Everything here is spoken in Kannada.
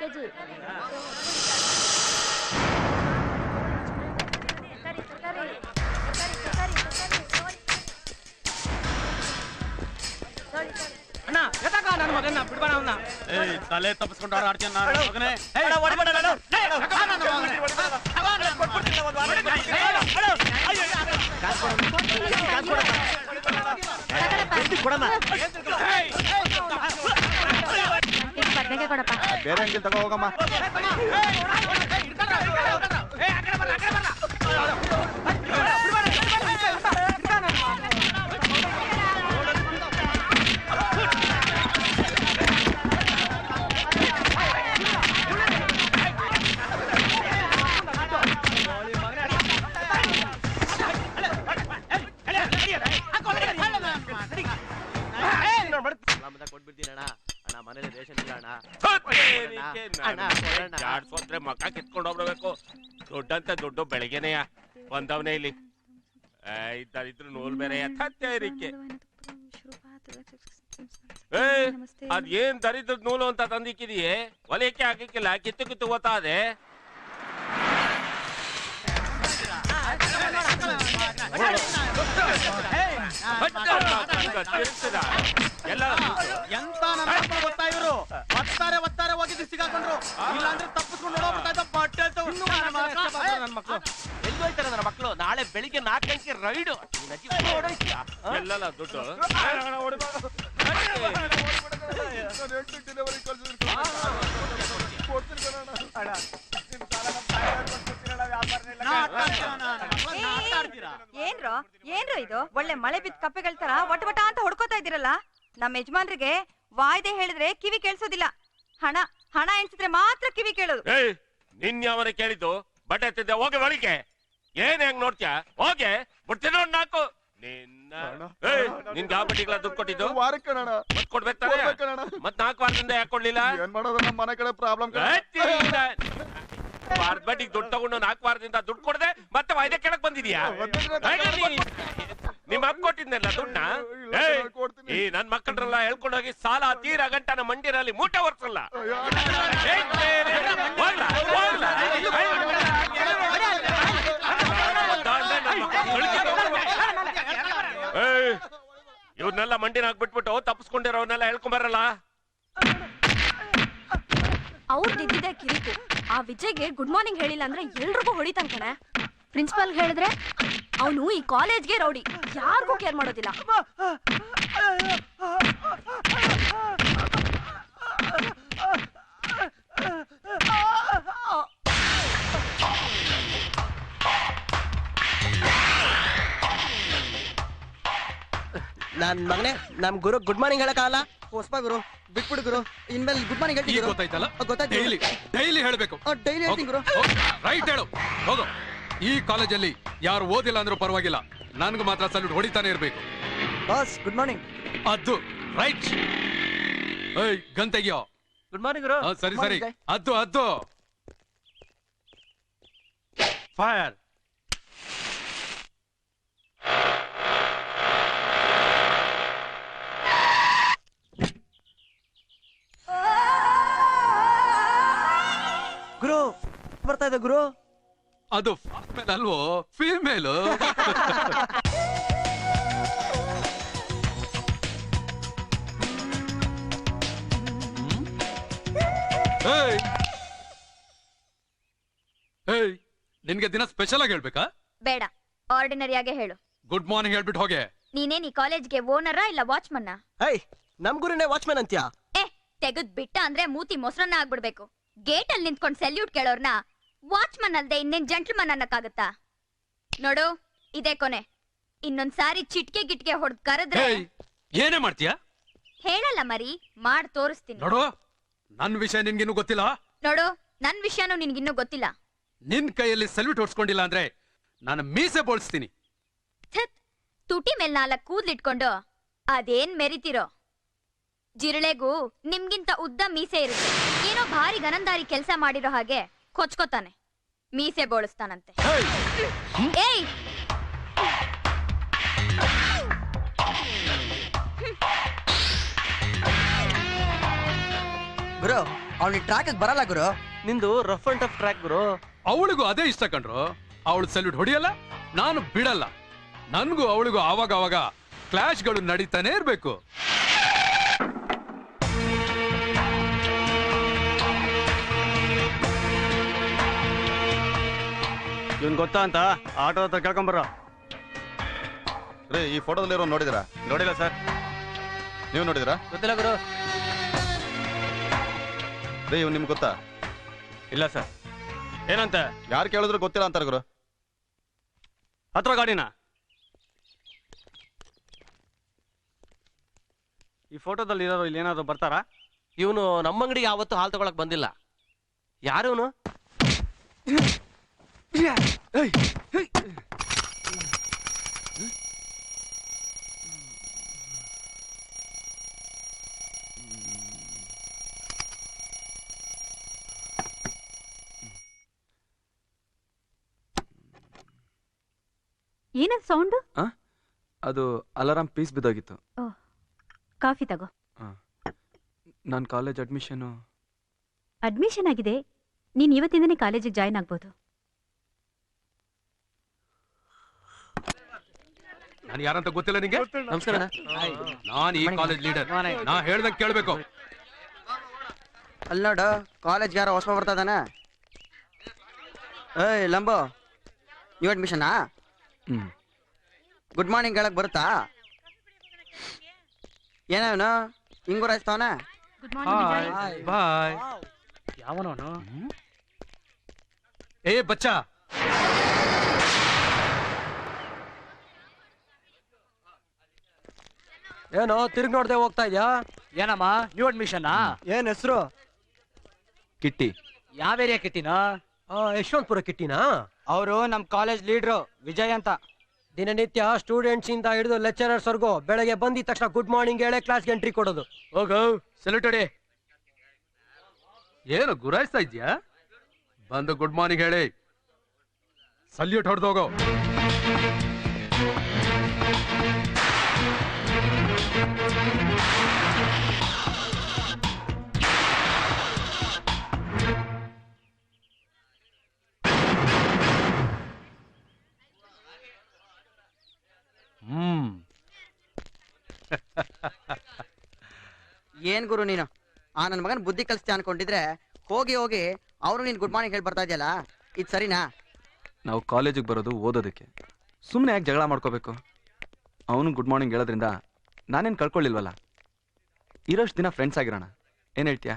ప్యాకేజీ తలే తప్పుకుంటారు అర్జున్నారు కూడా ಬದ್ನೆಗೆ ಕೊಡಪ್ಪ ಬೇರೆ ಅಂಗಡಿ ತಗೋ ಹೋಗಮ್ಮ ಜಾಡ್ಸೋದ್ರೆ ಮಕ್ಕ ಕಿತ್ಕೊಂಡು ಹೋಗ್ಬೇಕು ದುಡ್ಡಂತ ದುಡ್ಡು ಬೆಳಗ್ಗೆನೆಯ. ಒಂದವನೇ ಇಲ್ಲಿ. ಇದ್ರು ನೂಲ್ ಬೇರೆ ಯಥಾತ್ಯರಿಕೆ ಏ, ಅದ್ ಏನ್ ದರಿದ್ರ ನೂಲು ಅಂತ ತಂದಿಕ್ಕಿದೀಯೇ? ಒಲೆಯಕ್ಕೆ ಹಾಕಿಕ್ಕಿಲ್ಲ, ಕಿತ್ತು ಕಿತ್ತು ಗೊತ್ತಾದೆ ಎಲ್ಲ ಎಂತ ಗೊತ್ತಾ ಇವರು? ಹೋಗಿದ್ದು ಸಿಗಾಕೊಂಡ್ರು ತಪ್ಪಿಸ್ಕೊಂಡು ಬಟ್ಟೆ ಅಂತ ಇನ್ನು ನನ್ನ ಮಕ್ಕಳು ಎಲ್ಲಿ ಹೋಯ್ತಾರೆ ನನ್ನ ಮಕ್ಕಳು ನಾಳೆ ಬೆಳಿಗ್ಗೆ ನಾಲ್ಕು ಗಂಟೆಗೆ ರೈಡು. ಎಲ್ಲಲ್ಲ ದುಡ್ಡು? ಏನ್ರೋ? ಏನ್ರೋ ಇದು? ಒಳ್ಳೆ ಮಳೆ ಬಿದ್ದ ಕಪ್ಪೆಗಳ ತರ ವಟ ವಟ ಅಂತ ಹೊಡ್ಕೋತಾ ಇದ್ದೀರಲ್ಲ? ನಮ್ಮ ಯಜಮಾನ್ರಿಗೆ ವಾಯ್ದೆ ಹೇಳಿದ್ರೆ ಕಿವಿ ಕೇಳಿಸೋದಿಲ್ಲ. ಹಣ. ಹಣ ಎಣಿಸಿದ್ರೆ ಮಾತ್ರ ಕಿವಿ ಕೇಳೋದು. ಏಯ್ ನಿನ್ ಯಾವನ ಕೇಳಿದ್ದು ಬಟ್ಟೆ ಎತ್ತಿದ್ದೆ ಹೋಗಿ ಒಳಗೆ ಏನ್ ಹೆಂಗ್ ನೋಡ್ತ್ಯಾ? ಹೋಗೆ ಬಿಡ್ತೀನಿ ನೋಡ್ ನಾಕು ನಿನ್ನ ಏಯ್ ನಿನ್ಗೆ ಯಾವ ಬಟ್ಟಿಗಳ ದುಡ್ಡು ಕೊಟ್ಟಿದ್ದು? ವಾರಕ್ಕೆ ಅಣ್ಣ. ಮತ್ ಕೊಡ್ಬೇಕು ತಾನೇ? ಕೊಡ್ಬೇಕಣ್ಣ. ಮತ್ ನಾಲ್ಕು ವಾರದಿಂದ ಯಾಕೆ ಕೊಡ್ಲಿಲ್ಲ? ಏನ್ ಮಾಡೋದು ನಮ್ಮ ಮನೆ ಕಡೆ ಪ್ರಾಬ್ಲಮ್ ವಾರದ ಬಡ್ಡಿಗೆ ದುಡ್ಡು ತಗೊಂಡು ನಾಲ್ಕು ವಾರದಿಂದ ದುಡ್ಡು ಕೊಡದೆ ಮತ್ತೆ ವಾಯ್ದೆ ಕೆಳಕ್ ಬಂದಿದ್ಯಾ? ನಿಮ್ಮ ಅಪ್ಪ ಕೊಟ್ಟಿದ್ನಲ್ಲ ದುಡ್ಡನ್ನ. ಈ ನನ್ ಮಕ್ಕಳ್ರೆಲ್ಲ ಹೇಳ್ಕೊಂಡು ಹೋಗಿ ಸಾಲ ಗಂಟ ನಮ್ಮ ಮಂಡಿರಲ್ಲಿ ಮೂಟೆ ಒರ್ಸಲ್ಲ. ಇವ್ರನ್ನೆಲ್ಲ ಮಂಡಿನ ಹಾಕ್ಬಿಟ್ಬಿಟ್ಟು ತಪ್ಪಿಸ್ಕೊಂಡಿರೋನೆಲ್ಲ ಹೇಳ್ಕೊಂಬರಲ್ಲ ಅವ್ರು ಇದ್ದಿದ್ದೆ ಕಿರಿಕು. ಆ ವಿಜಯ್ಗೆ ಗುಡ್ ಮಾರ್ನಿಂಗ್ ಹೇಳಿಲ್ಲ ಅಂದ್ರೆ ಎಲ್ರಿಗೂ ಹೊಡಿತಾನೆ ಕಣೆ. ಪ್ರಿನ್ಸಿಪಾಲ್ ಹೇಳಿದ್ರೆ ಅವನು ಈ ಕಾಲೇಜ್ಗೆ ರೌಡಿ. ಯಾರಿಗೂ ಕೇರ್ ಮಾಡೋದಿಲ್ಲ. ನನ್ ಮಗನೇ ನಮ್ ಗುರು ಗುಡ್ ಮಾರ್ನಿಂಗ್ ಹೇಳಕ್ಕಾಗಲ್ಲ ಹೊಸಬ ಗುರು ಬಿಟ್ಬಿಡು ಗುರು. ಇನ್ಮೇಲೆ ಗುಡ್ ಮಾರ್ನಿಂಗ್ ಈಗ ಗೊತ್ತಾಯ್ತಲ್ಲ? ಗೊತ್ತಾಯ್ತು ಡೈಲಿ ಡೈಲಿ ಹೇಳ್ಬೇಕು. ಡೈಲಿ ಹೇಳ್ತೀನಿ ಗುರು. ರೈಟ್ ಹೇಳು. ಹೋಗು. ಈ ಕಾಲೇಜಲ್ಲಿ ಯಾರು ಓದಿಲ್ಲ ಅಂದ್ರೂ ಪರವಾಗಿಲ್ಲ. ನನ್ಗೆ ಮಾತ್ರ ಸಲ್ಯೂಟ್ ಹೊಡಿತಾನೆ ಇರಬೇಕು. ಬಾಸ್ ಗುಡ್ ಮಾರ್ನಿಂಗ್ ಅದು ರೈಟ್. ಏಯ್ ಗನ್ ತೆಗಿಯೋ. ಗುಡ್ ಮಾರ್ನಿಂಗ್ ಗುರು. ಸರಿ ಸರಿ. ಅದು ಅದು ಫೈರ್ ಗುರು ಬರ್ತಾ ಇದೆ ಗುರು. ಅದು ಫೀಮೇಲ್ ಅಲ್ವೋ ಫೀಮೇಲು ನಿನ್ಗೆ ದಿನ ಸ್ಪೆಷಲ್ ಆಗಿ ಹೇಳ್ಬೇಕಾ? ಬೇಡ ಆರ್ಡಿನರಿ ಆರ್ಡಿನರಿಯಾಗೆ ಹೇಳು. ಗುಡ್ ಮಾರ್ನಿಂಗ್ ಹೇಳ್ಬಿಟ್ಟು ಹೋಗೆ. ನೀನೇ ನೀ ಕಾಲೇಜ್ಗೆ ಓನರಾ ಇಲ್ಲ ವಾಚ್ಮನ್ನ ಐ ನಮ್ ಗುರುನೇ ವಾಚ್ಮನ್ ಅಂತ್ಯಾ? ಏ ತೆಗೆದ್ ಬಿಟ್ಟ ಅಂದ್ರೆ ಮೂತಿ ಮೊಸರನ್ನ ಆಗ್ಬಿಡ್ಬೇಕು. ಗೇಟ್ ಅಲ್ಲಿ ನಿಂತ್ಕೊಂಡ್ ಸೆಲ್ಯೂಟ್ ಕೇಳೋರ್ನ ವಾಚ್ಮನ್ ಅಲ್ದೆ ಇನ್ನೇನ್ ಜಂಟ್ಲ್ಮನ್ ಅನ್ನಕ್ಕಾಗತ್ತಾ? ನೋಡು ಇದೇ ಕೊನೆ. ಇನ್ನೊಂದ್ ಸಾರಿ ಚಿಟ್ಕೆ ಗಿಟ್ಕೆ ಹೊಡೆದ್ ಕರೆದ್ರೆ ಏನೇ ಮಾಡ್ತೀಯಾ? ಹೇಳಲ್ಲ ಮರಿ ಮಾಡ್ ತೋರಿಸ್ತೀನಿ. ನೋಡು ನನ್ ವಿಷಯ ನಿನ್ಗಿನ್ನೂ ಗೊತ್ತಿಲ್ಲ. ನೋಡು ನನ್ ವಿಷಯನೂ ನಿನ್ಗಿನ್ನೂ ಗೊತ್ತಿಲ್ಲ. ನಿನ್ ಕೈಯಲ್ಲಿ ಸಲ್ಯೂಟ್ ಹೊಡ್ಸ್ಕೊಂಡಿಲ್ಲ ಅಂದ್ರೆ ನಾನು ಮೀಸೆ ಬೋಳ್ಸ್ತೀನಿ. ಥತ್ ತುಟಿ ಮೇಲ್ ನಾಲ್ಕು ಕೂದ್ಲಿಟ್ಕೊಂಡು ಅದೇನ್ ಮೆರಿತಿರೋ? ಜಿರಳೆಗೂ ನಿಮ್ಗಿಂತ ಉದ್ದ ಮೀಸೆ ಇರುತ್ತೆ. ಏನೋ ಭಾರಿ ಗನಂದಾರಿ ಕೆಲಸ ಮಾಡಿರೋ ಹಾಗೆ. ಕೊಚ್ಕೋತಾನೆ. ಮೀಸೆ ಬೋಳಿಸ್ತಾನಂತೆ. ಏಯ್! ಗುರು ಅವಳಿಗೆ ಟ್ರ್ಯಾಕ್ ಬರಲ್ಲ ಗುರು. ನಿಂದು ರಫ್ ಅಂಡ್ ಟಫ್ ಟ್ರ್ಯಾಕ್ ಗುರು. ಅವಳಿಗೂ ಅದೇ ಇಷ್ಟ ಕಂಡ್ರು ಅವಳು ಸಲ್ಯೂಟ್ ಹೊಡಿಯಲ್ಲ ನಾನು ಬಿಡಲ್ಲ. ನನ್ಗೂ ಅವಳಿಗೂ ಆವಾಗ ಅವಾಗ ಕ್ಲಾಶ್ಗಳು ನಡೀತಾನೆ ಇರ್ಬೇಕು. ಇವನ್ ಗೊತ್ತಾ ಅಂತ? ಆಟೋ ಹತ್ರ ಕೇಳ್ಕೊಂಬರ ರೀ ಈ ಫೋಟೋದಲ್ಲಿ ಇರೋ ನೋಡಿದಿರಾ? ನೋಡಿಲ್ಲ ಸರ್. ನೀವು ನೋಡಿದಿರಾ? ಗೊತ್ತಿಲ್ಲ ಗುರು. ರೀ ಇವ್ ನಿಮ್ಗೆ ಗೊತ್ತಾ? ಇಲ್ಲ ಸರ್. ಏನಂತ? ಯಾರು ಕೇಳಿದ್ರು ಗೊತ್ತಿಲ್ಲ ಅಂತಾರೆ ಗುರು. ಹತ್ರ ಗಾಡಿನ? ಈ ಫೋಟೋದಲ್ಲಿ ಇರೋರು ಇಲ್ಲಿ ಏನಾದ್ರು ಬರ್ತಾರಾ? ಇವನು ನಮ್ಮ ಅಂಗಡಿಗೆ ಯಾವತ್ತು ಹಾಲು ತಗೊಳಕ್ ಬಂದಿಲ್ಲ. ಯಾರು ಇವನು? ಏನದ್ ಸೌಂಡು ಅದು ಅಲಾರಾಮ್ ಪೀಸ್ ಬಿದ್ದೋಗಿತ್ತು. ಕಾಫಿ ತಗೋ. ನಾನು ಕಾಲೇಜ್ ಅಡ್ಮಿಷನ್ ಅಡ್ಮಿಷನ್ ಆಗಿದೆ. ನೀನು ಇವತ್ತಿಂದನೇ ಕಾಲೇಜಿಗೆ ಜಾಯ್ನ್ ಆಗ್ಬೋದು. ನಾನು ಯಾರಂತ ಗೊತ್ತಿಲ್ಲ ನಿಂಗೆ? ನಮಸ್ಕಾರ ನಾನು ಈ ಕಾಲೇಜ್ ಲೀಡರ್ ನಾ ಹೇಳ್ದಂಗೆ ಕೇಳಬೇಕು. ಅಲ್ಲ ನೋಡು ಕಾಲೇಜ್ ಯಾರೋ ಹೊಸ ಬರ್ತಾ ಇದಾನೆ ಏಯ್ ಲಂಬೋ ನೀವು ಅಡ್ಮಿಷನಾ ಗುಡ್ ಮಾರ್ನಿಂಗ್ ಹೇಳಕ್ ಬರುತ್ತಾ? ಏನವನು ಹಿಂಗು ರಾಯಿಸ್ತವನ ಗುಡ್ ಮಾರ್ನಿಂಗ್ ಬಾಯ್ ಯಾವನವನು? ಏ ಬಚ್ಚಾ. ಏನೋ ತಿರ್ಗಿ ನೋಡ್ದೆ ಹೋಗ್ತಾ ಇದ್ಯಾ? ಏನಮ್ಮ ನ್ಯೂ ಅಡ್ಮಿಷನ್ ಏನ್ ಹೆಸರು? ಕಿಟ್ಟಿ. ಯಾವ ಏರಿಯಾ ಕಿಟ್ಟಿನ? ಯಶವಂತಪುರ ಕಿಟ್ಟಿನಾ? ಅವರು ನಮ್ ಕಾಲೇಜ್ ಲೀಡ್ರು ವಿಜಯ್ ಅಂತ. ದಿನನಿತ್ಯ ಸ್ಟೂಡೆಂಟ್ಸ್ ಇಂದ ಹಿಡಿದು ಲೆಕ್ಚರರ್ಸ್ ವರ್ಗೂ ಬೆಳಗ್ಗೆ ಬಂದಿದ ತಕ್ಷಣ ಗುಡ್ ಮಾರ್ನಿಂಗ್ ಹೇಳಿ ಕ್ಲಾಸ್ಗೆ ಎಂಟ್ರಿ ಕೊಡೋದು. ಹೋಗೋ ಸಲ್ಯೂಟ್ ಹೊಡಿ. ಏನು ಗುರಾಯಿಸ್ತಾ ಇದ್ಯಾ ಬಂದು ಗುಡ್ ಮಾರ್ನಿಂಗ್ ಹೇಳಿ. ಸಲ್ಯೂಟ್ ಹೊಡೆದೋಗೋ ಹ್ಮ್. ಏನ್ ಗುರು ನೀನು? ಆ ನನ್ನ ಮಗನ ಬುದ್ಧಿ ಕಲಿಸ್ತಾ ಅನ್ಕೊಂಡಿದ್ರೆ ಹೋಗಿ ಹೋಗಿ ಅವರು ನೀನ್ ಗುಡ್ ಮಾರ್ನಿಂಗ್ ಹೇಳಿ ಬರ್ತಾ ಇದೆಯಲ್ಲ? ಇದು ಸರಿನಾ? ನಾವು ಕಾಲೇಜಿಗೆ ಬರೋದು ಓದೋದಕ್ಕೆ. ಸುಮ್ಮನೆ ಯಾಕೆ ಜಗಳ ಮಾಡ್ಕೋಬೇಕು? ಅವನು ಗುಡ್ ಮಾರ್ನಿಂಗ್ ಹೇಳೋದ್ರಿಂದ ನಾನೇನು ಕಳ್ಕೊಳ್ಳಿಲ್ವಲ್ಲ? ಇರೋಷ್ಟು ದಿನ ಫ್ರೆಂಡ್ಸ್ ಆಗಿರೋಣ. ಏನು ಹೇಳ್ತೀಯಾ?